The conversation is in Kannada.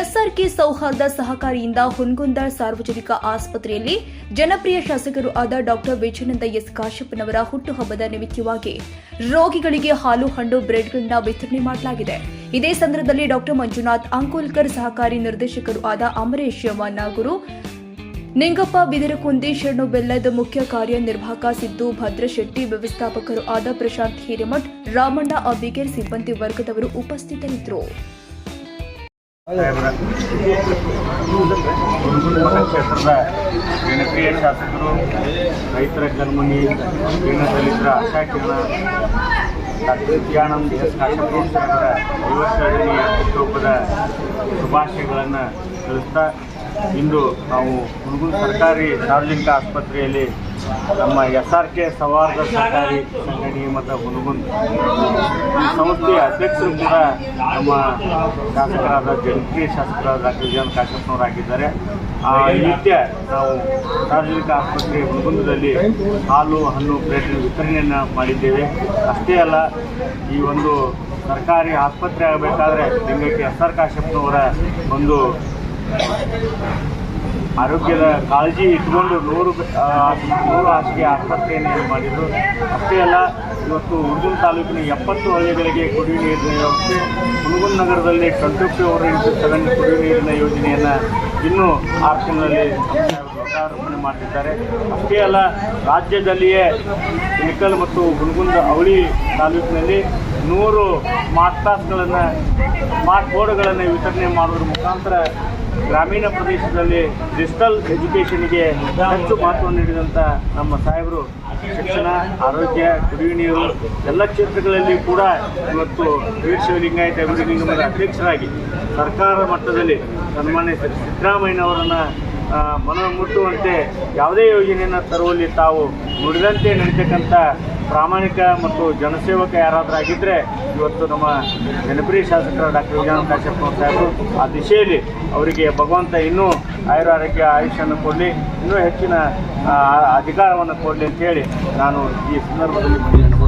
ಎಸ್ಆರ್ಕೆ ಸೌಹಾರ್ದ ಸಹಕಾರಿಯಿಂದ ಹುನ್ಗುಂದ ಸಾರ್ವಜನಿಕ ಆಸ್ಪತ್ರೆಯಲ್ಲಿ ಜನಪ್ರಿಯ ಶಾಸಕರು ಆದ ಡಾಕ್ಟರ್ ವಿಜಯನಂದ ಎಸ್ ಕಾಶ್ಯಪ್ಪನವರ ಹುಟ್ಟುಹಬ್ಬದ ನಿಮಿತ್ತವಾಗಿ ರೋಗಿಗಳಿಗೆ ಹಾಲು, ಹಣ್ಣು, ಬ್ರೆಡ್ಗಳನ್ನ ವಿತರಣೆ ಮಾಡಲಾಗಿದೆ. ಇದೇ ಸಂದರ್ಭದಲ್ಲಿ ಡಾಕ್ಟರ್ ಮಂಜುನಾಥ್, ಅಂಕೋಲ್ಕರ್ ಸಹಕಾರಿ ನಿರ್ದೇಶಕರು ಆದ ಅಮರೇಶ್ ಮನ್ನಾಗುರು ನಿಂಗಪ್ಪ ಬಿದಿರಕುಂದಿ ಶರಣು ಬೆಲ್ಲದ ಮುಖ್ಯ ಕಾರ್ಯನಿರ್ವಾಹಕ ಸಿದ್ದು ಭದ್ರಶೆಟ್ಟಿ, ವ್ಯವಸ್ಥಾಪಕರು ಆದ ಪ್ರಶಾಂತ್ ಹಿರೇಮಠ್, ರಾಮಣ್ಣ ಅಬಿಗೇರ್ ಸಿಬ್ಬಂದಿ ವರ್ಗದವರು ಉಪಸ್ಥಿತರಿದ್ದರು. ಕ್ಷೇತ್ರದ ಜನಪ್ರಿಯ ಶಾಸಕರು, ರೈತರ ಕಲ್ಮನಿ ದೀನದಲಿತರ ಆಶಾಕಿರಣ ಡಾಕ್ಟರ್ ನಿತ್ಯಾನಂದ್ ಎಸ್ ಕಾಶಂಪೂರ್ ಸಾಹೇಬರ ಐವತ್ತೆರಡನೇ ಹುಟ್ಟುಹಬ್ಬದ ಶುಭಾಶಯಗಳನ್ನು ತಿಳಿಸ್ತಾ ಇಂದು ನಾವು ಹುಣಗುಂದ ಸರ್ಕಾರಿ ಸಾರ್ವಜನಿಕ ಆಸ್ಪತ್ರೆಯಲ್ಲಿ ನಮ್ಮ ಎಸ್ ಆರ್ ಕೆ ಸೌಹಾರ್ದ ಸರ್ಕಾರಿ ಸಂಘಟನೆ ಮತ್ತು ಹುನಗುಂದ ಈ ಸಂಸ್ಥೆಯ ಅಧ್ಯಕ್ಷರು ಕೂಡ ನಮ್ಮ ಶಾಸಕರಾದ ಜನಪ್ರಿಯ ಶಾಸಕರಾದ ಡಾಕ್ಟರ್ ವಿಜಯನ್ ಕಾಶಪ್ಪನವರಾಗಿದ್ದಾರೆ. ಆ ನಿತ್ಯ ನಾವು ಸಾರ್ವಜನಿಕ ಆಸ್ಪತ್ರೆ ಹುನಗುಂದದಲ್ಲಿ ಹಾಲು, ಹಣ್ಣು ಪ್ಲೇಟ್ ವಿತರಣೆಯನ್ನು ಮಾಡಿದ್ದೇವೆ. ಅಷ್ಟೇ ಅಲ್ಲ, ಈ ಒಂದು ಸರ್ಕಾರಿ ಆಸ್ಪತ್ರೆ ಆಗಬೇಕಾದ್ರೆ ಲಿಂಗಕ್ಕೆ ಎಸ್ ಆರ್ ಕಾಶಪ್ಪನವರ ಒಂದು ಆರೋಗ್ಯದ ಕಾಳಜಿ ಇಟ್ಕೊಂಡು ನೂರು ಆ, ನೂರು ಹಾಸಿಗೆ ಆಸ್ಪತ್ರೆಯನ್ನು ಏನು ಮಾಡಿದ್ರು. ಅಷ್ಟೇ ಅಲ್ಲ ಇವತ್ತು ಹುಣಗುಂದ ತಾಲೂಕಿನ ಎಪ್ಪತ್ತು ಹಳ್ಳಿಗಳಿಗೆ ಕುಡಿಯುವ ನೀರಿನ ವ್ಯವಸ್ಥೆ ಹುಣಗುಂದ ನಗರದಲ್ಲಿ ಟ್ವೆಂಟಿ ಫೋರ್ ಇಂಟು ಸೆವೆನ್ ಕುಡಿಯುವ ನೀರಿನ ಯೋಜನೆಯನ್ನು ಇನ್ನೂ ಆರು ತಿಂಗಳಲ್ಲಿ ಲೋಕಾರ್ಪಣೆ ಮಾಡಿದ್ದಾರೆ ಅಷ್ಟೇ ಅಲ್ಲ ರಾಜ್ಯದಲ್ಲಿಯೇ ಇಳಕಲ್ ಮತ್ತು ಹುಣಗುಂದ ಅವಳಿ ತಾಲೂಕಿನಲ್ಲಿ ನೂರು ಸ್ಮಾರ್ಟ್ ಕ್ಲಾಸ್ಗಳನ್ನು ಸ್ಮಾರ್ಟ್ ಬೋರ್ಡ್ಗಳನ್ನು ವಿತರಣೆ ಮಾಡುವುದರ ಮುಖಾಂತರ ಗ್ರಾಮೀಣ ಪ್ರದೇಶದಲ್ಲಿ ಡಿಜಿಟಲ್ ಎಜುಕೇಷನ್ಗೆ ಹೆಚ್ಚು ಮಹತ್ವ ನೀಡಿದಂಥ ನಮ್ಮ ಸಾಹೇಬರು ಶಿಕ್ಷಣ, ಆರೋಗ್ಯ, ಕುಡಿಯುವ ನೀರು ಎಲ್ಲ ಕ್ಷೇತ್ರಗಳಲ್ಲಿ ಕೂಡ ಇವತ್ತು ವೀರಶೈವ ಲಿಂಗಾಯತ ಅಭಿವೃದ್ಧಿ ನಿಗಮದ ಅಧ್ಯಕ್ಷರಾಗಿ ಸರ್ಕಾರ ಮಟ್ಟದಲ್ಲಿ ಸನ್ಮಾನ್ಯ ಸಿದ್ದರಾಮಯ್ಯನವರನ್ನು ಮನ ಮುಟ್ಟುವಂತೆ ಯಾವುದೇ ಯೋಜನೆಯನ್ನು ತರುವಲ್ಲಿ ತಾವು ನುಡಿದಂತೆ ನಡೀತಕ್ಕಂಥ ಪ್ರಾಮಾಣಿಕ ಮತ್ತು ಜನಸೇವಕ ಯಾರಾದರೂ ಆಗಿದ್ದರೆ ಇವತ್ತು ನಮ್ಮ ಜನಪ್ರಿಯ ಶಾಸಕರ ಡಾಕ್ಟರ್ ವಿಜಯಾನಂದ ಕಾಶ್ಯಪ್ಪ ಸಾಹೇಬರು, ಆ ದಿಶೆಯಲ್ಲಿ ಅವರಿಗೆ ಭಗವಂತ ಇನ್ನೂ ಆಯುರಾರೋಗ್ಯ ಆಯುಷ್ಯನ್ನು ಕೊಡಲಿ, ಇನ್ನೂ ಹೆಚ್ಚಿನ ಅಧಿಕಾರವನ್ನು ಕೊಡಲಿ ಅಂತೇಳಿ ನಾನು ಈ ಸಂದರ್ಭದಲ್ಲಿ ಮನವಿಯನ್ನು